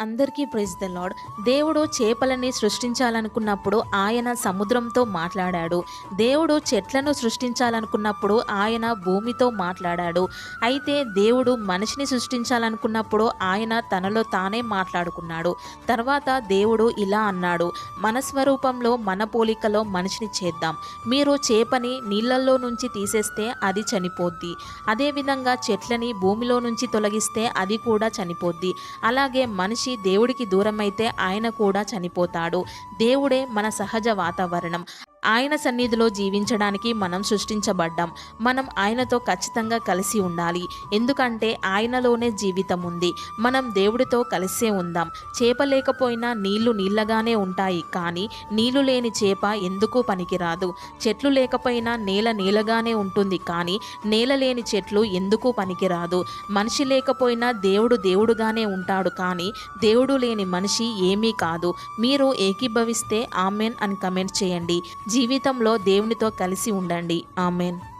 అందరికీ praise the lord దేవుడు చేపలని సృష్టించాలనుకున్నప్పుడు ఆయన సముద్రంతో మాట్లాడాడు. దేవుడు చెట్లను సృష్టించాలనుకున్నప్పుడు ఆయన భూమితో మాట్లాడాడు. అయితే దేవుడు మనిషిని సృష్టించాలనుకున్నప్పుడు ఆయన తనలో తానే మాట్లాడుకున్నాడు. తర్వాత దేవుడు ఇలా అన్నాడు మన స్వరూపంలో మన పోలికలో మనిషిని చేద్దాం. మీరు చేపని నీళ్ళల్లో నుంచి తీసేస్తే అది చనిపోద్ది. అదేవిధంగా చెట్లని భూమిలో నుంచి తొలగిస్తే అది కూడా చనిపోద్ది. అలాగే మనిషి దేవుడికి దూరమైతే ఆయన కూడా చనిపోతాడు. దేవుడే మన సహజ వాతావరణం. ఆయన సన్నిధిలో జీవించడానికి మనం సృష్టించబడ్డాం. మనం ఆయనతో ఖచ్చితంగా కలిసి ఉండాలి. ఎందుకంటే ఆయనలోనే జీవితం ఉంది. మనం దేవుడితో కలిసే ఉందాం. చేప లేకపోయినా నీళ్ళు నీళ్ళగానే ఉంటాయి. కానీ నీళ్ళు లేని చేప ఎందుకు పనికిరాదు. చెట్లు లేకపోయినా నేల నేలగానే ఉంటుంది. కానీ నేల లేని చెట్లు ఎందుకు పనికిరాదు. మనిషి లేకపోయినా దేవుడు దేవుడుగానే ఉంటాడు. కానీ దేవుడు లేని మనిషి ఏమీ కాదు. మీరు ఏకీభవిస్తే ఆమెన్ అని కమెంట్ చేయండి. జీవితంలో దేవునితో కలిసి ఉండండి. ఆమెన్.